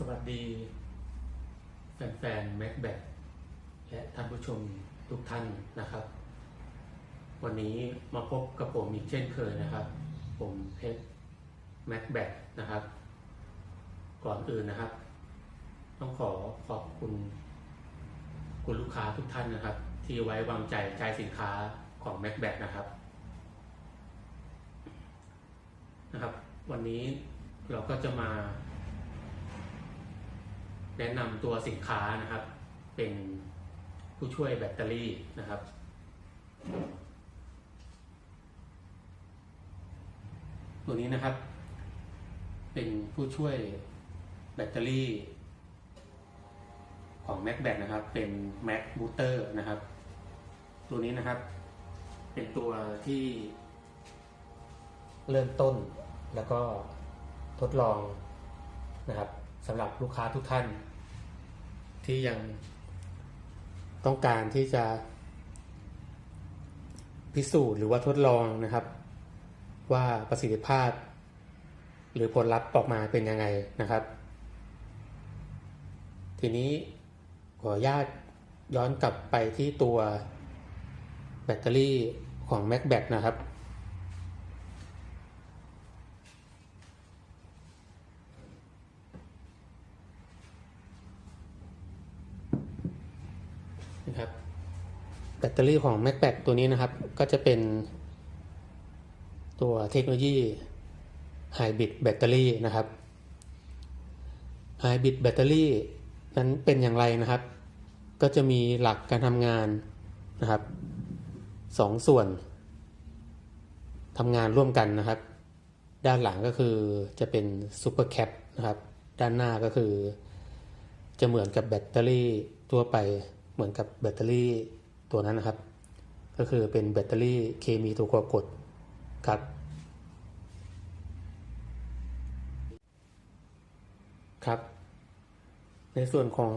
สวัสดี แฟนๆ Mac b a c และท่านผู้ชมทุกท่านนะครับ วันนี้มาพบกับผมอีกเช่นเคยนะครับ ผมเพชร Mac b a c นะครับ ก่อนอื่นนะครับ ต้องขอขอบคุณ คุณลูกค้าทุกท่านนะครับ ที่ไว้วางใจใช้สินค้าของ Mac b a c นะครับนะครับ วันนี้เราก็จะมา แนะนำตัวสินค้านะครับ เป็นผู้ช่วยแบตเตอรี่นะครับ ตัวนี้นะครับ เป็นผู้ช่วยแบตเตอรี่ของ Mac b a t นะครับ เป็น Mac Booter นะครับ ตัวนี้นะครับ เป็นตัวที่เริ่มต้นแล้วก็ทดลองนะครับ สำหรับลูกค้าทุกท่าน ที่ยังต้องการที่จะ พิสูจน์หรือว่าทดลองนะครับ ว่าประสิทธิภาพ หรือผลลัพธ์ออกมาเป็นยังไงนะครับ ทีนี้ขออนุญาตย้อนกลับไปที่ตัวแบตเตอรี่ของ Mac b a t นะครับนะครับแบ ตเตอรี่ของ Mac b a t ตัวนี้นะครับ ก็จะเป็นตัวเทคโนโลยี Hybrid Battery นะครับ Hybrid Battery นั้นเป็นอย่างไรนะครับ ก็จะมีหลักการทำงานนะครับสองส่วนทำงานร่วมกันนะครับ ด้านหลังก็คือจะเป็น Super Cap นะครับ ด้านหน้าก็คือ จะเหมือนกับแบตเตอรี่ทั่วไปเหมือนกับแบตเตอรี่ ตัวนั้นนะครับ ก็คือเป็นแบตเตอรี่เคมีตัวกดครับ ครับ ในส่วนของ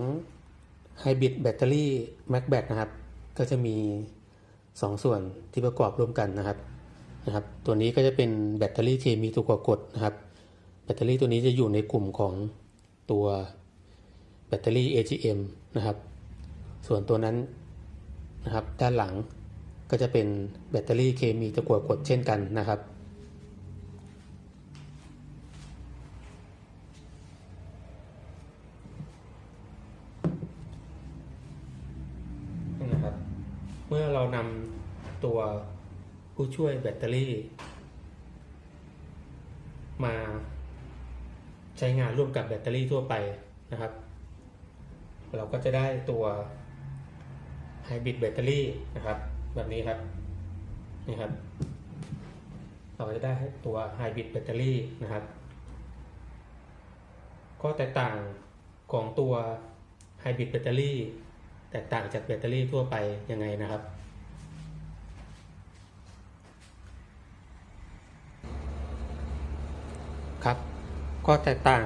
ไฮบริดแบตเตอรี่ Mac b a t นะครับ ก็จะมี2ส่วนที่ประกอบร่วมกันนะครับนะครับ ตัวนี้ก็จะเป็นแบตเตอรี่เคมีตัวกดนะครับ แบตเตอรี่ตัวนี้จะอยู่ในกลุ่มของตัวแบตเตอรี่ AGM นะครับ ส่วนตัวนั้น นะครับ ด้านหลังก็จะเป็นแบตเตอรี่เคมีตะกั่วกดเช่นกันนะครับ นี่นะครับ เมื่อเรานำตัวผู้ช่วยแบตเตอรี่ มาใช้งานร่วมกับแบตเตอรี่ทั่วไปนะครับ เราก็จะได้ตัว ไฮบริดแบตเตอรี่นะครับ แบบนี้ครับนี่ครับ เราจะได้ตัวไฮบริดแบตเตอรี่นะครับ ข้อแตกต่างของตัวไฮบริดแบตเตอรี่ แตกต่างจากแบตเตอรี่ทั่วไปยังไงนะครับครับก็แตกต่าง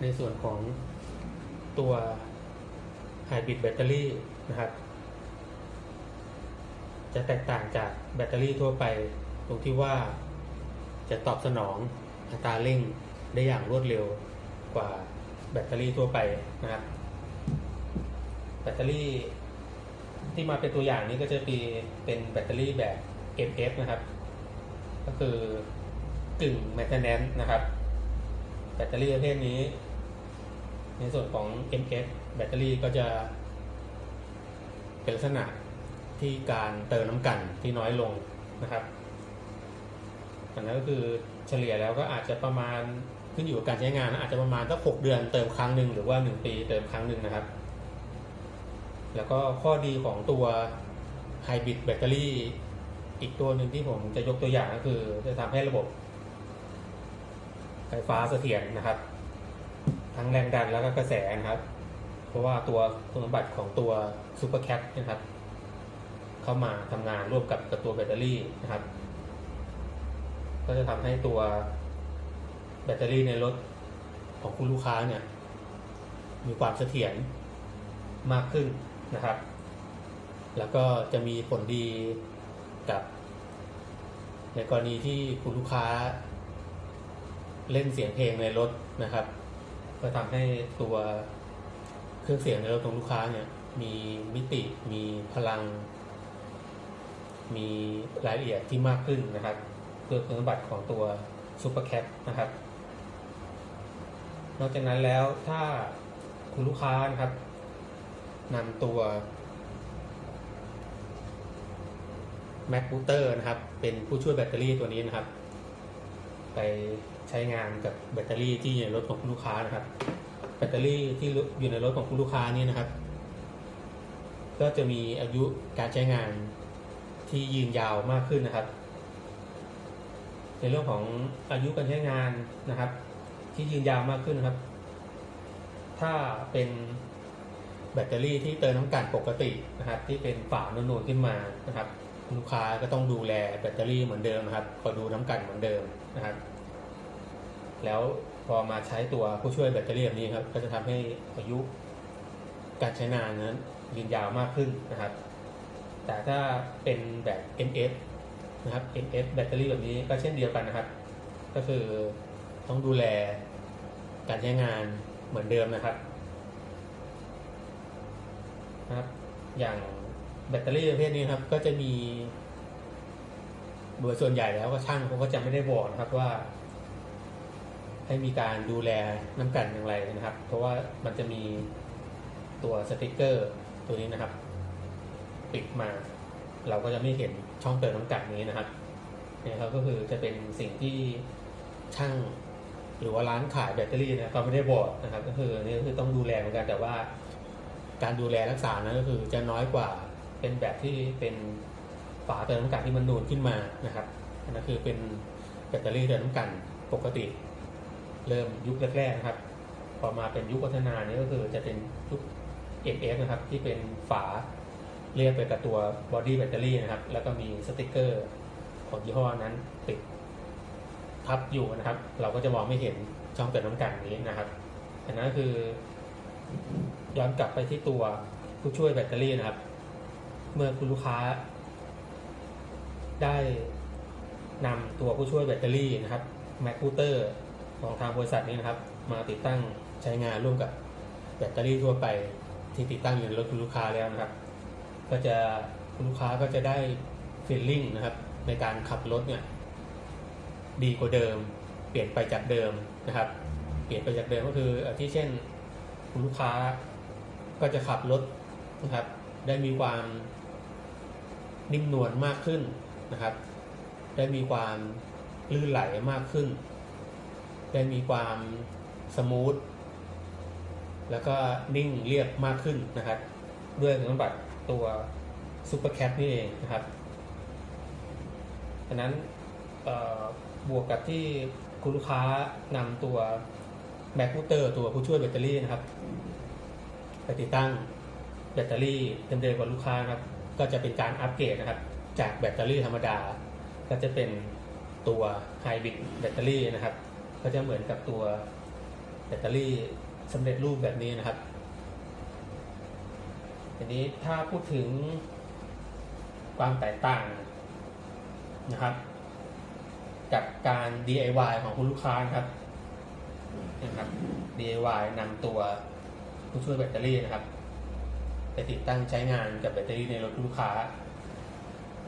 ในส่วนของตัวไฮบริดแบตเตอรี่นะครับ จะแตกต่างจากแบตเตอรี่ทั่วไป ตรงที่ว่าจะตอบสนองอัตราเร่งได้อย่างรวดเร็วกว่าแบตเตอรี่ทั่วไปนะครับ แบตเตอรี่ที่มาเป็นตัวอย่างนี้ก็จะมีเป็นแบตเตอรี่แบบ MF นะครับ ก็คือกึ่ง maintenance นะครับ แบตเตอรี่ประเภทนี้ ในส่วนของ MF แบตเตอรี่ก็จะเป็นลักษณะ ที่การเติมน้ำกันที่น้อยลงนะครับอันนั้นก็คือเฉลี่ยแล้วก็อาจจะประมาณขึ้นอยู่กับการใช้งานนะอาจจะประมาณสักหกเดือนเติมครั้งหนึ่งหรือว่าหนึ่งปีเติมครั้งหนึ่งนะครับ แล้วก็ข้อดีของตัวไฮบริดแบตเตอรี่อีกตัวหนึ่งที่ผมจะยกตัวอย่างก็คือ จะทำให้ระบบ ไฟฟ้าเสถียรนะครับ ทั้งแรงดันแล้วก็กระแสนะครับ เพราะว่าตัวคุณสมบัติของตัวซูเปอร์แคปนะครับ เข้ามาทำงานร่วมกับกับตัวแบตเตอรี่นะครับ ก็จะทำให้ตัวแบตเตอรี่ในรถของคุณลูกค้าเนี่ย มีความเสถียรมากขึ้นนะครับ แล้วก็จะมีผลดีกับ ในกรณีที่คุณลูกค้า เล่นเสียงเพลงในรถนะครับ ก็ทำให้ตัวเครื่องเสียงในรถของลูกค้าเนี่ย มีมิติมีพลัง มีรายละเอียดที่มากขึ้นนะครับด้วยคุณสมบัติของตัวซูเปอร์แคปนะครับ นอกจากนั้นแล้วถ้าคุณลูกค้านะครับนำตัว Mac Router นะครับ เป็นผู้ช่วยแบตเตอรี่ตัวนี้นะครับ ไปใช้งานกับแบตเตอรี่ที่อยู่ในรถของคุณลูกค้านะครับ แบตเตอรี่ที่อยู่ในรถของคุณลูกค้านี่นะครับ ก็จะมีอายุการใช้งาน ที่ยืนยาวมากขึ้นนะครับ ในเรื่องของอายุการใช้งานนะครับ ที่ยืนยาวมากขึ้นนะครับ ถ้าเป็นแบตเตอรี่ที่เติมน้ำกันปกตินะครับ ที่เป็นฝานูนๆขึ้นมานะครับลูกค้าก็ต้องดูแลแบตเตอรี่เหมือนเดิมนะครับคอยดูน้ำกันเหมือนเดิมนะครับ แล้วพอมาใช้ตัวผู้ช่วยแบตเตอรี่แบบนี้ครับ ก็จะทำให้อายุการใช้งานนั้นยืนยาวมากขึ้นนะครับ แต่ถ้าเป็นแบบ MS นะครับ MS แบตเตอรี่แบบนี้ก็เช่นเดียวกันนะครับ ก็คือต้องดูแลการใช้งานเหมือนเดิมนะครับนะครับ อย่างแบตเตอรี่ประเภทนี้ครับ ก็จะมีโดยส่วนใหญ่แล้วก็ช่างเขาก็จะไม่ได้บอกนะครับว่า ให้มีการดูแลน้ำกันอย่างไรนะครับ เพราะว่ามันจะมีตัวสติกเกอร์ตัวนี้นะครับ ปิดมา เราก็จะไม่เห็นช่องเติมน้ำกันนี้นะครับเนี่ยครับก็คือจะเป็นสิ่งที่ช่างหรือว่าร้านขายแบตเตอรี่นะเขาไม่ได้บอกนะครับ ก็คือนี่ก็คือต้องดูแลเหมือนกันแต่ว่า การดูแลรักษานั้นก็คือจะน้อยกว่าเป็นแบบที่เป็นฝาเติมน้ำกันที่มันนูนขึ้นมานะครับอันนั่นคือเป็นแบตเตอรี่เติมน้ำกันปกติ เริ่มยุคแรกๆนะครับ พอมาเป็นยุคพัฒนานี้ก็คือจะเป็นยุค MS นะครับ ที่เป็นฝา เรียบไปกับตัวบอดี้แบตเตอรี่นะครับ แล้วก็มีสติกเกอร์ของยี่ห้อนั้นติดทับอยู่นะครับ เราก็จะมองไม่เห็นช่องเติมน้ำกันนี้นะครับอันนั้นคือ ย้อนกลับไปที่ตัวผู้ช่วยแบตเตอรี่นะครับ เมื่อคุณลูกค้า ได้นำตัวผู้ช่วยแบตเตอรี่นะครับ Mac Router ของทางบริษัทนี้นะครับ มาติดตั้งใช้งานร่วมกับแบตเตอรี่ทั่วไปที่ติดตั้งอยู่ในรถคุณลูกค้าแล้วนะครับ ก็จะคุณลูกค้าก็จะได้ฟีลลิ่งนะครับ ในการขับรถเนี่ยดีกว่าเดิม เปลี่ยนไปจากเดิมนะครับ เปลี่ยนไปจากเดิมก็คือที่เช่นคุณลูกค้าก็จะขับรถนะครับ ได้มีความนิ่มนวลมากขึ้นนะครับ ได้มีความลื่นไหลมากขึ้น ได้มีความสมูทแล้วก็นิ่งเรียบมากขึ้นนะครับ ด้วยคุณสมบัติ ตัวซูเปอร์แคปนี่เองนะครับดังนั้นบวกกับที่คุณลูกค้านำตัวแบ็คบูเตอร์ตัวผู้ช่วยแบตเตอรี่นะครับ ไปติดตั้งแบตเตอรี่เดิมๆกับลูกค้านะครับ ก็จะเป็นการอัปเกรดนะครับ จากแบตเตอรี่ธรรมดา ก็จะเป็นตัวไฮบริดแบตเตอรี่นะครับ ก็จะเหมือนกับตัวแบตเตอรี่สำเร็จรูปแบบนี้นะครับ ทีนี้ถ้าพูดถึงความแตกต่างนะครับ กับการ DIY ของคุณลูกค้านะครับนะครับ DIY นำตัวผู้ช่วยแบตเตอรี่นะครับ ไปติดตั้งใช้งานกับแบตเตอรี่ในรถลูกค้า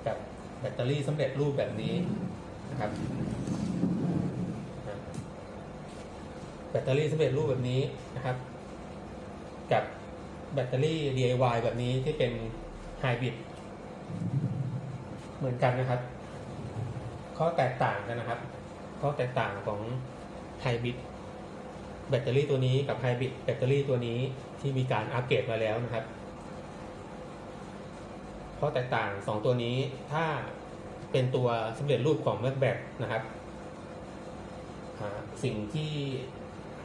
กับแบตเตอรี่สำเร็จรูปแบบนี้นะครับแบตเตอรี่สำเร็จรูปแบบนี้นะครับ กับ แบตเตอรี่ DIY แบบนี้ที่เป็นไฮบริดเหมือนกันนะครับ ข้อแตกต่างกันนะครับ ข้อแตกต่างของไฮบริดแบตเตอรี่ตัวนี้กับไฮบริดแบตเตอรี่ตัวนี้ที่มีการอัปเกรดมาแล้วนะครับ ข้อแตกต่าง 2 ตัวนี้ถ้าเป็นตัวสำเร็จรูปของ Mac b a c นะครับ สิ่งที่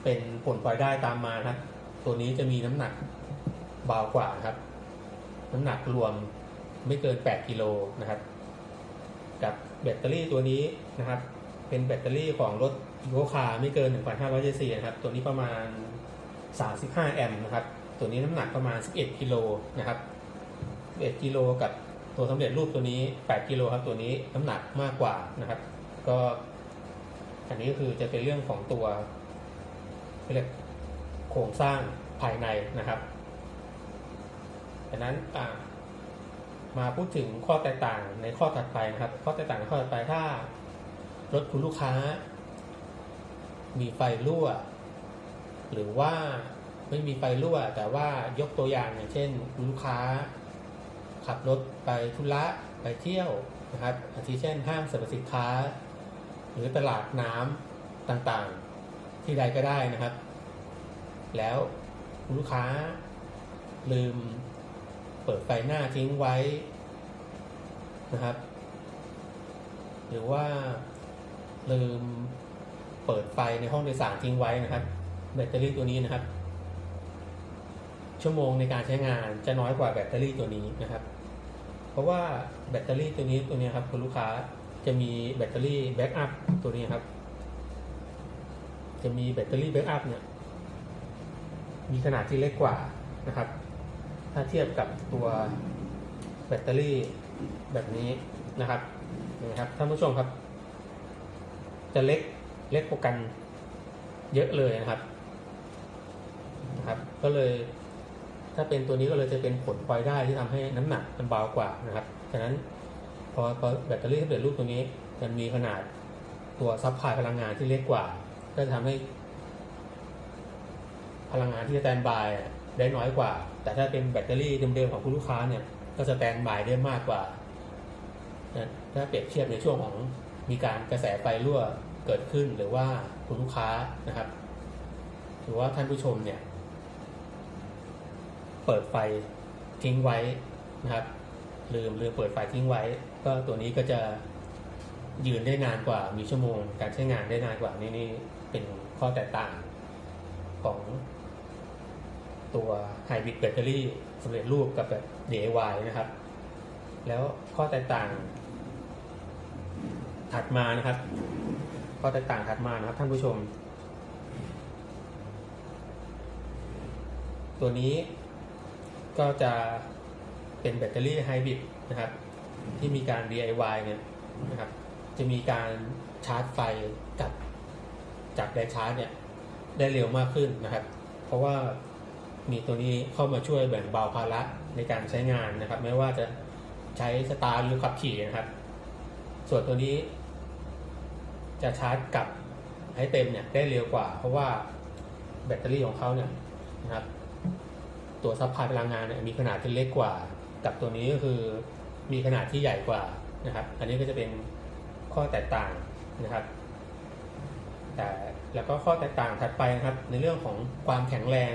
เป็นผลพลอยได้ตามมานะตัวนี้จะมีน้ำหนัก เบากว่าครับน้ำหนักรวมไม่เกิน 8 กิโลนะครับ กับแบตเตอรี่ตัวนี้นะครับ เป็นแบตเตอรี่ของรถโยคาไม่เกิน 1,500 cc นะครับ ตัวนี้ประมาณ 35 แอมป์นะครับ ตัวนี้น้ำหนักประมาณ 11 กิโลนะครับ 11 กิโลกับตัวสำเร็จรูปตัวนี้ 8 กิโลครับ ตัวนี้น้ำหนักมากกว่านะครับ ก็อันนี้ก็คือจะเป็นเรื่องของตัวเรียกโครงสร้างภายในนะครับ ดังนั้นอ่ามาพูดถึงข้อแตกต่างในข้อถัดไปนะครับ ข้อแตกต่างในข้อถัดไปถ้ารถคุณลูกค้า มีไฟรั่ว หรือว่าไม่มีไฟรั่ว แต่ว่ายกตัวอย่างอย่างเช่นคุณลูกค้า ขับรถไปธุระไปเที่ยวนะครับอาทิเช่นห้างสรรพสินค้า หรือตลาดน้ำต่างๆ ที่ใดก็ได้นะครับ แล้วคุณลูกค้าลืม เปิดไฟหน้าทิ้งไว้นะครับ หรือว่าลืมเปิดไฟในห้องโดยสารทิ้งไว้นะครับ แบตเตอรี่ตัวนี้นะครับ ชั่วโมงในการใช้งานจะน้อยกว่าแบตเตอรี่ตัวนี้นะครับ เพราะว่าแบตเตอรี่ตัวนี้ตัวนี้ครับคุณลูกค้าจะมีแบตเตอรี่แบ็กอัพตัวนี้ครับ จะมีแบตเตอรี่แบ็กอัพเนี่ยมีขนาดที่เล็กกว่านะครับ ถ้าเทียบกับตัวแบตเตอรี่แบบนี้นะครับนะครับท่านผู้ชมครับ จะเล็กเล็กกว่ากันเยอะเลยนะครับนะครับ ก็เลยถ้าเป็นตัวนี้ก็เลยจะเป็นผลพลอยได้ที่ทำให้น้ำหนักมันเบากว่านะครับฉะนั้นพอพอแบตเตอรี่สำเร็จรูปตัวนี้มันมีขนาดตัวซับพลายพลังงานที่เล็กกว่า ก็จะทำให้ พลังงานที่สแตนบาย ได้น้อยกว่า แต่ถ้าเป็นแบตเตอรี่เดิมๆของคุณลูกค้าเนี่ย ก็สแตนบายได้มากกว่า ถ้าเปรียบเทียบในช่วงของมีการกระแสไฟรั่วเกิดขึ้นหรือว่าคุณลูกค้านะครับ หรือว่าท่านผู้ชมเนี่ย เปิดไฟทิ้งไว้นะครับ ลืมลืมเปิดไฟทิ้งไว้ ก็ตัวนี้ก็จะยืนได้นานกว่ามีชั่วโมง การใช้งานได้นานกว่านี่นี่เป็นข้อแตกต่างของ ตัวไฮบริดแบตเตอรี่สำเร็จรูปกับแบบ DIY นะครับ แล้วข้อแตกต่างถัดมานะครับ ข้อแตกต่างถัดมานะครับท่านผู้ชม ตัวนี้ก็จะเป็นแบตเตอรี่ไฮบริดนะครับ ที่มีการ DIY เนี่ยนะครับ จะมีการชาร์จไฟกับจากไดชาร์จเนี่ยได้เร็วมากขึ้นนะครับ เพราะว่า มีตัวนี้เข้ามาช่วยแบ่งเบาภาระในการใช้งานนะครับ ไม่ว่าจะใช้สตาร์หรือขับขี่นะครับ ส่วนตัวนี้ จะชาร์จกลับให้เต็มเนี่ยได้เร็วกว่า เพราะว่าแบตเตอรี่ของเขาเนี่ยนะครับ ตัวซัพพลายพลังงานเนี่ยมีขนาดที่เล็กกว่า กับตัวนี้ก็คือมีขนาดที่ใหญ่กว่านะครับ อันนี้ก็จะเป็นข้อแตกต่างนะครับ แต่แล้วก็ข้อแตกต่างถัดไปนะครับ ในเรื่องของความแข็งแรง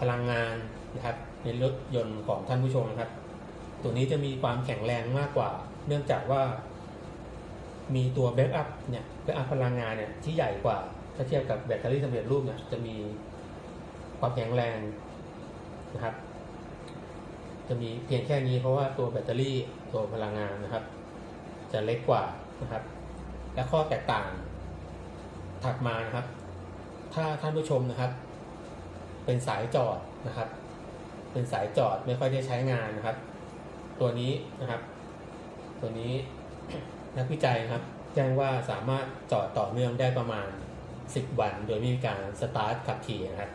พลังงานนะครับในรถยนต์ของท่านผู้ชมนะครับ ตัวนี้จะมีความแข็งแรงมากกว่า เนื่องจากว่า มีตัวแบ็กอัพเนี่ยแบ็กอัพพลังงานเนี่ยที่ใหญ่กว่าถ้าเทียบกับแบตเตอรี่สำเร็จรูปเนี่ยจะมีความแข็งแรงนะครับ จะมีเพียงแค่นี้เพราะว่าตัวแบตเตอรี่ตัวพลังงานนะครับ จะเล็กกว่านะครับ และข้อแตกต่างถัดมานะครับ ถ้าท่านผู้ชมนะครับ เป็นสายจอดนะครับ เป็นสายจอดไม่ค่อยได้ใช้งานนะครับ ตัวนี้นะครับ ตัวนี้นักวิจัยนะครับ แจ้งว่าสามารถจอดต่อเนื่องได้ประมาณ 10 วัน โดยไม่มีการสตาร์ทขับขี่นะครับ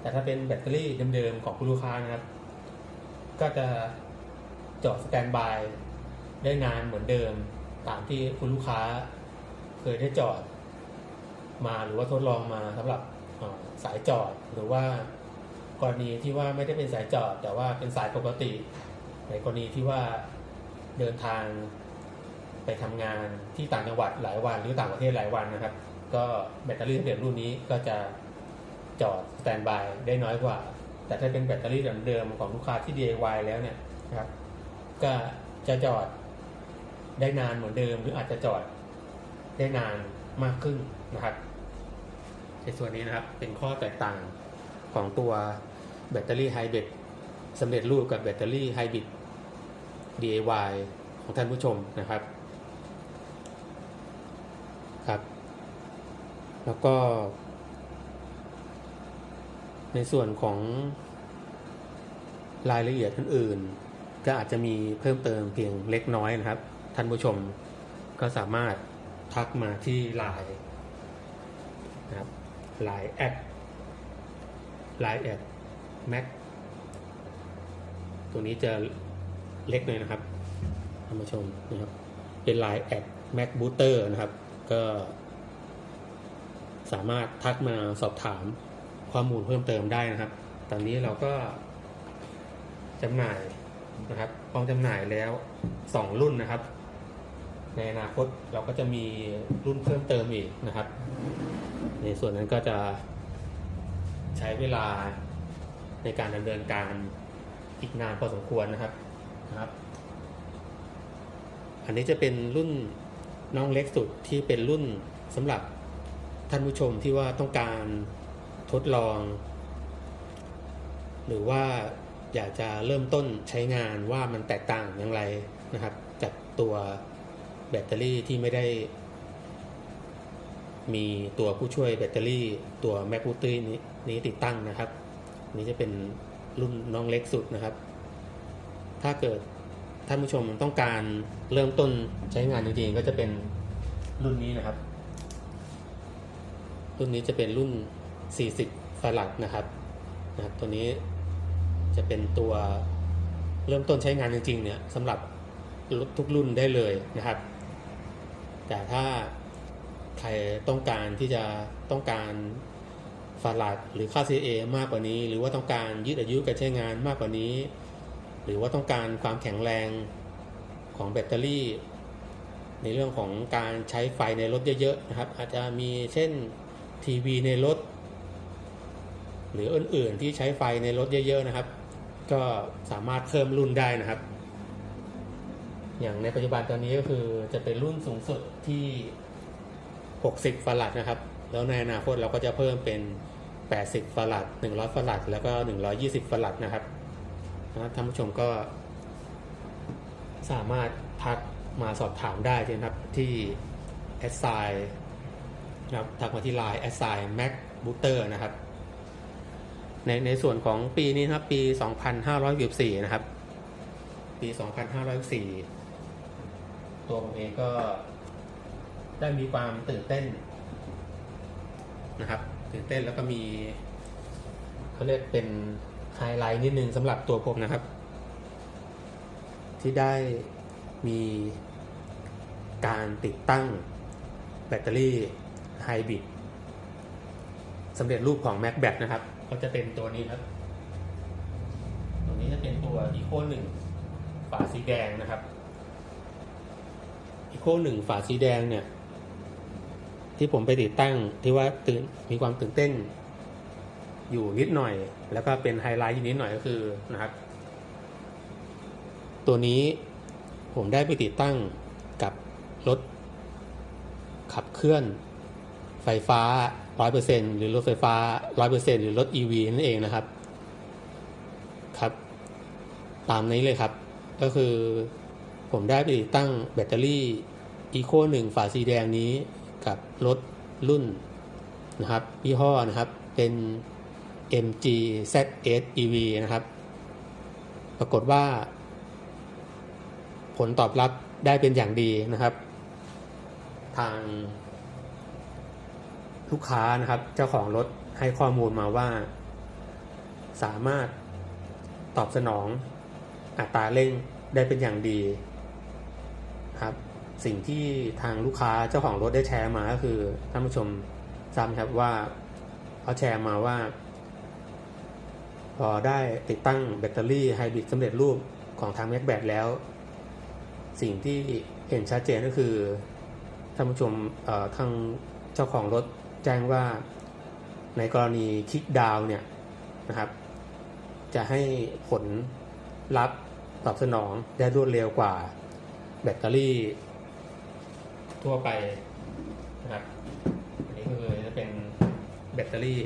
แต่ถ้าเป็นแบตเตอรี่เดิมๆของคุณลูกค้านะครับ ก็จะจอดสแตนบายได้นานเหมือนเดิมตามที่คุณลูกค้าเคยได้จอดมาหรือว่าทดลองมาสำหรับ สายจอดหรือว่ากรณีที่ว่าไม่ได้เป็นสายจอด แต่ว่าเป็นสายปกติ ในกรณีที่ว่าเดินทางไปทำงานที่ต่างจังหวัดหลายวันหรือต่างประเทศหลายวันนะครับ ก็แบตเตอรี่สำเร็จรุ่นนี้ก็จะจอดสแตนบายได้น้อยกว่า แต่ถ้าเป็นแบตเตอรี่เดิมของลูกค้าที่ DIY แล้วเนี่ยนะครับ ก็จะจอดได้นานเหมือนเดิม หรืออาจจะจอดได้นานมากขึ้นนะครับ ในส่วนนี้นะครับเป็นข้อแตกต่างของตัวแบตเตอรี่ไฮบริดสำเร็จรูปกับแบตเตอรี่ไฮบริด DIY ของท่านผู้ชมนะครับครับ แล้วก็ ในส่วนของรายละเอียดอื่นๆก็อาจจะมีเพิ่มเติมเพียงเล็กน้อยนะครับ ท่านผู้ชมก็สามารถทักมาที่ไลน์นะครับ ไลน์แอด Line แอด Mac ตัวนี้จะเล็กหน่อยนะครับท่านผู้ชมนะครับ เป็น Line แอด Mac Booster นะครับ ก็สามารถทักมาสอบถามข้อมูลเพิ่มเติมได้นะครับ ตอนนี้เราก็จำหน่ายนะครับพร้อมจำหน่ายแล้ว 2 รุ่นนะครับ ในอนาคตเราก็จะมีรุ่นเพิ่มเติมอีกนะครับ ในส่วนนั้นก็จะใช้เวลาในการดำเนินการอีกนานพอสมควรนะครับนะครับ อันนี้จะเป็นรุ่นน้องเล็กสุดที่เป็นรุ่นสำหรับท่านผู้ชมที่ว่าต้องการทดลอง หรือว่าอยากจะเริ่มต้นใช้งานว่ามันแตกต่างอย่างไรนะครับ จากตัวแบตเตอรี่ที่ไม่ได้ มีตัวผู้ช่วยแบตเตอรี่ตัว Mac b o o t นี้นี้ติดตั้งนะครับ นี้จะเป็นรุ่นน้องเล็กสุดนะครับ ถ้าเกิดท่านผู้ชมต้องการเริ่มต้นใช้งานจริงๆก็จะเป็นรุ่นนี้นะครับ รุ่นนี้จะเป็นรุ่น 40ฟารัดนะครับนะครับ ตัวนี้จะเป็นตัวเริ่มต้นใช้งานจริงๆเนี่ยสำหรับรถทุกรุ่นได้เลยนะครับ แต่ถ้า ใครต้องการที่จะต้องการฟารัดหรือค่า CA มากกว่านี้ หรือว่าต้องการยืดอายุการใช้งานมากกว่านี้ หรือว่าต้องการความแข็งแรงของแบตเตอรี่ ในเรื่องของการใช้ไฟในรถเยอะๆนะครับ อาจจะมีเช่นทีวีในรถ หรืออื่นๆที่ใช้ไฟในรถเยอะ ๆนะครับ ก็สามารถเพิ่มรุ่นได้นะครับ อย่างในปัจจุบันตอนนี้ก็คือจะเป็นรุ่นสูงสุดที่ 60ฟารัดนะครับ แล้วในอนาคตเราก็จะเพิ่มเป็น 80ฟารัด100ฟารัดแล้วก็ 120ฟารัดนะครับนะท่านผู้ชมก็สามารถทักมาสอบถามได้นะครับที่แอดไซนะครับทักมาที่ไลน์แอดไซ Mac Booster นะครับ ในในส่วนของปีนี้นะครับปี 2564 นะครับ ปี 2564 ตัวผมเองก็ ได้มีความตื่นเต้นนะครับ ตื่นเต้นแล้วก็มีเขาเรียกเป็นไฮไลท์นิดนึงสำหรับตัวผมนะครับ ที่ได้มีการติดตั้งแบตเตอรี่ไฮบริดสำเร็จรูปของ Mac b a t นะครับ ก็จะเป็นตัวนี้ครับ ตัวนี้จะเป็นตัว Eco 1ฝาสีแดงนะครับ Eco 1ฝาสีแดงเนี่ย ที่ผมไปติดตั้งที่ว่าตื่นมีความตื่นเต้น อยู่นิดหน่อย แล้วก็เป็นไฮไลท์อยู่นิดหน่อยก็คือนะครับ ตัวนี้ผมได้ไปติดตั้งกับรถขับเคลื่อนไฟฟ้า 100%หรือรถไฟฟ้า 100%หรือรถ EV นั่นเองนะครับครับ ตามนี้เลยครับ ก็คือผมได้ไปติดตั้งแบตเตอรี่ Eco 1 ฝาสีแดงนี้ กับรถรุ่นนะครับยี่ห้อนะครับเป็น MG ZS EV นะครับ ปรากฏว่า ผลตอบรับได้เป็นอย่างดีนะครับ ทาง ลูกค้านะครับ เจ้าของรถให้ข้อมูลมาว่า สามารถตอบสนองอัตราเร่งได้เป็นอย่างดีครับ สิ่งที่ทางลูกค้าเจ้าของรถได้แชร์มาก็คือท่านผู้ชมทราบครับว่าเขาแชร์มาว่า พอได้ติดตั้งแบตเตอรี่ไฮบริดสำเร็จรูปของทาง m a c b a t แล้ว สิ่งที่เห็นชัดเจนก็คือท่านผู้ชมทางเจ้าของรถแจ้งว่าในกรณีคลิกดาวเนี่ยนะครับ จะให้ผลรับตอบสนองได้รวดเร็วกว่าแบตเตอรี่ ทั่วไปนะครับอันนี้ก็คือจะเป็นแบตเตอรี่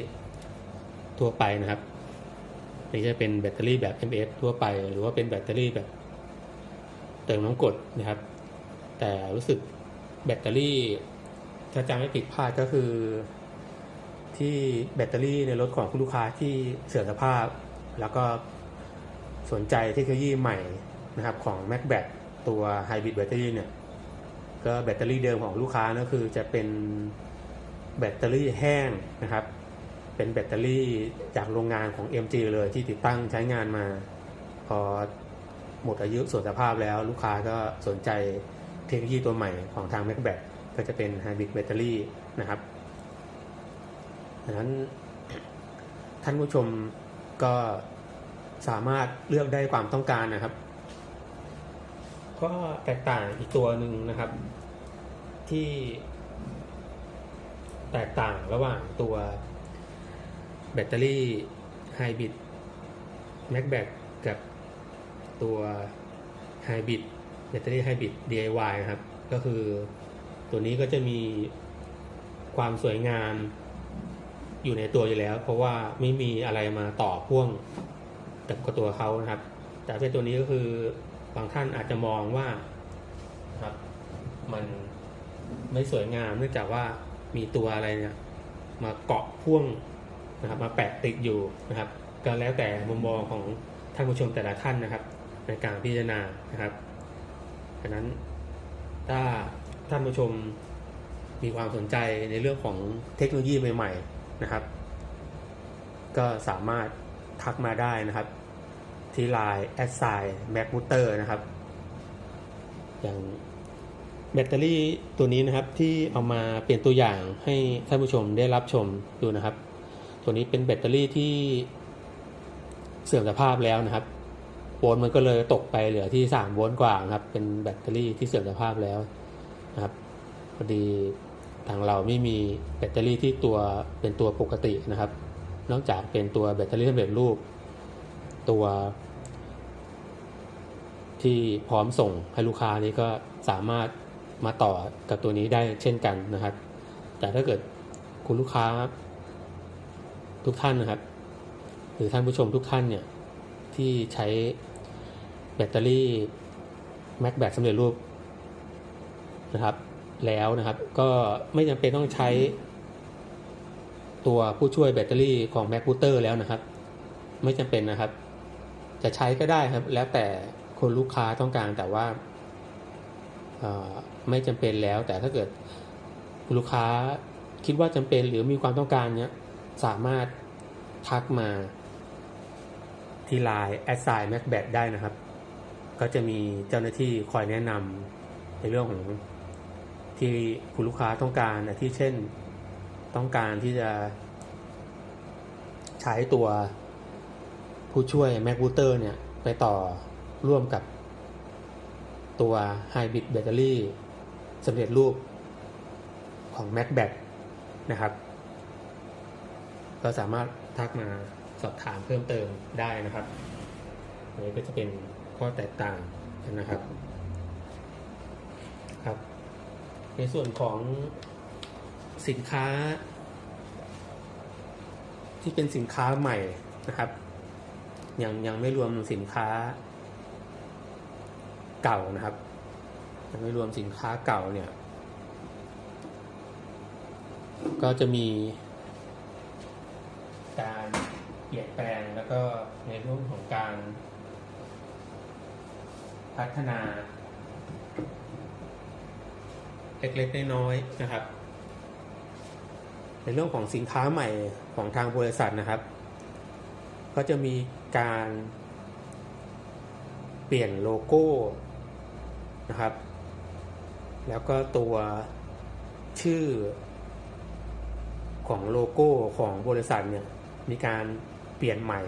ทั่วไปนะครับนี่จะเป็นแบตเตอรี่แบบ MF ทั่วไป หรือว่าเป็นแบตเตอรี่แบบเติมน้ำกรดนะครับ แต่รู้สึกแบตเตอรี่ถ้าจำไม่ผิดพลาดก็คือ ที่แบตเตอรี่ในรถของคุณลูกค้าที่เสื่อมสภาพ แล้วก็สนใจเทคโนโลยีใหม่นะครับของ Mac b a t ตัว Hybrid Battery เนี่ย ก็แบตเตอรี่เดิมของลูกค้าก็คือจะเป็นแบตเตอรี่แห้งนะครับ เป็นแบตเตอรี่จากโรงงานของ MG เลยที่ติดตั้งใช้งานมา พอหมดอายุส่วนสภาพแล้ว ลูกค้าก็สนใจเทคโนโลยีตัวใหม่ของทาง m a c b a t ก็จะเป็นไฮบริดแบตเตอรี่นะครับดังนั้นท่านผู้ชมก็สามารถเลือกได้ความต้องการนะครับ ก็แตกต่างอีกตัวหนึ่งนะครับ ที่แตกต่างระหว่างตัวแบตเตอรี่ไฮบริดแม็กแบตกับตัวไฮบริดแบตเตอรี่ไฮบริด DIY นะครับ ก็คือตัวนี้ก็จะมีความสวยงามอยู่ในตัวอยู่แล้ว เพราะว่าไม่มีอะไรมาต่อพ่วงกับตัวเขานะครับ แต่เป็นตัวนี้ก็คือ บางท่านอาจจะมองว่าครับมันไม่สวยงามเนื่องจากว่ามีตัวอะไรเนี่ยมาเกาะพ่วงนะครับมาแปะติดอยู่นะครับ ก็แล้วแต่มุมมองของท่านผู้ชมแต่ละท่านนะครับ ในการพิจารณานะครับดังนั้นถ้าท่านผู้ชมมีความสนใจในเรื่องของเทคโนโลยีใหม่ ๆนะครับ ก็สามารถทักมาได้นะครับ ที่ Line แอดไซน์แม็กมูเตอร์นะครับ อย่างแบตเตอรี่ตัวนี้นะครับที่เอามาเปลี่ยนตัวอย่างให้ท่านผู้ชมได้รับชมดูนะครับ ตัวนี้เป็นแบตเตอรี่ที่เสื่อมสภาพแล้วนะครับโวลต์มันก็เลยตกไปเหลือที่3โวลต์กว่านะครับ เป็นแบตเตอรี่ที่เสื่อมสภาพแล้วนะครับพอดีทางเราไม่มีแบตเตอรี่ที่ตัวเป็นตัวปกตินะครับ นอกจากเป็นตัวแบตเตอรี่สำเร็จรูป ตัวที่พร้อมส่งให้ลูกค้านี้ก็สามารถมาต่อกับตัวนี้ได้เช่นกันนะครับ แต่ถ้าเกิดคุณลูกค้าทุกท่านนะครับ หรือท่านผู้ชมทุกท่านเนี่ยที่ใช้แบตเตอรี่ Mac แบตสำเร็จรูปนะครับ แล้วนะครับก็ไม่จำเป็นต้องใช้ตัวผู้ช่วยแบตเตอรี่ของ Mac Router แล้วนะครับ ไม่จำเป็นนะครับ จะใช้ก็ได้ครับ แล้วแต่คนลูกค้าต้องการแต่ว่าไม่จำเป็นแล้ว แต่ถ้าเกิดลูกค้าคิดว่าจำเป็นหรือมีความต้องการเนี้ยสามารถทักมาที่ Line แอดไซน์ Macbat ได้นะครับ ก็จะมีเจ้าหน้าที่คอยแนะนำในเรื่องของที่คุณลูกค้าต้องการที่เช่นต้องการที่จะใช้ตัว ผู้ช่วย Mac Router เนี่ยไปต่อร่วมกับตัว Hybrid Battery สำเร็จรูปของ Mac b a t นะครับ ก็สามารถทักมาสอบถามเพิ่มเติมได้นะครับอันนี้ก็จะเป็นข้อแตกต่างกันนะครับครับ ในส่วนของสินค้า ที่เป็นสินค้าใหม่นะครับ ยังยังไม่รวมสินค้าเก่านะครับ ยังไม่รวมสินค้าเก่าเนี่ย ก็จะมีการเปลี่ยนแปลงแล้วก็ในเรื่องของการ พัฒนา เล็กๆน้อยๆนะครับ ในเรื่องของสินค้าใหม่ของทางบริษัทนะครับ ก็จะมีการเปลี่ยนโลโก้นะครับ แล้วก็ตัวชื่อของโลโก้ของบริษัทเนี่ยมีการเปลี่ยนใหม่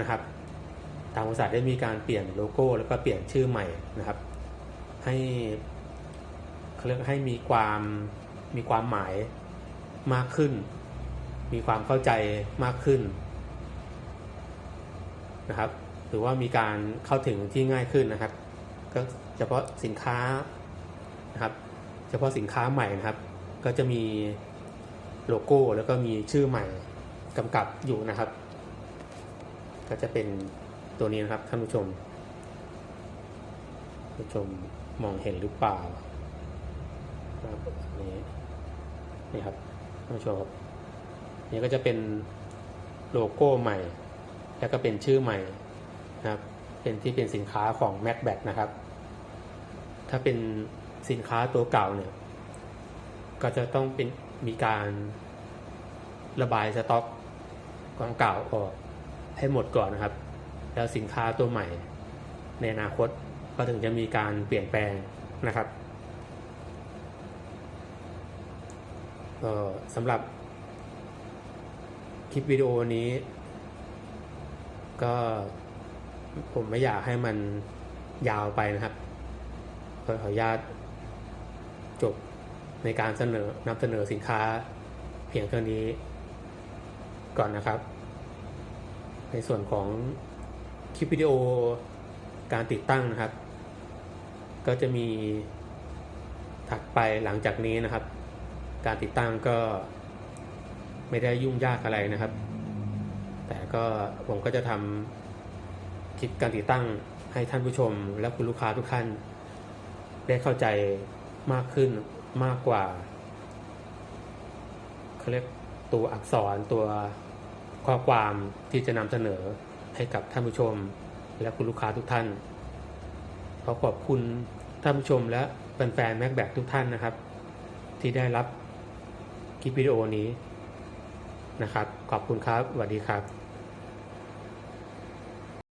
นะครับ ทางบริษัทได้มีการเปลี่ยนโลโก้แล้วก็เปลี่ยนชื่อใหม่นะครับ ให้เขาเรียกให้มีความมีความหมายมากขึ้น มีความเข้าใจมากขึ้น นะครับ หรือว่ามีการเข้าถึงที่ง่ายขึ้นนะครับ ก็เฉพาะสินค้านะครับ เฉพาะสินค้าใหม่นะครับ ก็จะมีโลโก้แล้วก็มีชื่อใหม่กำกับอยู่นะครับ ก็จะเป็นตัวนี้นะครับท่านผู้ชมผู้ชมมองเห็นหรือเปล่าครับนี่นี่ครับท่านผู้ชมครับนี่ก็จะเป็นโลโก้ใหม่ แล้วก็เป็นชื่อใหม่นะครับ เป็นที่เป็นสินค้าของ m a c b a t นะครับ ถ้าเป็นสินค้าตัวเก่าเนี่ย ก็จะต้องเป็นมีการระบายสต็อกของเก่าออกให้หมดก่อนนะครับ แล้วสินค้าตัวใหม่ ในอนาคตก็ถึงจะมีการเปลี่ยนแปลงนะครับก็สำหรับคลิปวิดีโอนี้ ก็ผมไม่อยากให้มันยาวไปนะครับขออนุญาตจบในการเสนอนำเสนอสินค้าเพียงเท่านี้ก่อนนะครับ ในส่วนของคลิปวิดีโอการติดตั้งนะครับ ก็จะมีถัดไปหลังจากนี้นะครับ การติดตั้งก็ไม่ได้ยุ่งยากอะไรนะครับ แต่ก็ผมก็จะทำคลิปการติดตั้งให้ท่านผู้ชม และคุณลูกค้าทุกท่าน ได้เข้าใจมากขึ้นมากกว่าเขาเรียกตัวอักษรตัวข้อความที่จะนำเสนอให้กับท่านผู้ชม และคุณลูกค้าทุกท่าน ขอขอบคุณท่านผู้ชมและแฟนๆแม็กแบกทุกท่านนะครับ ที่ได้รับคลิปวิดีโอนี้นะครับ ขอบคุณครับสวัสดีครับ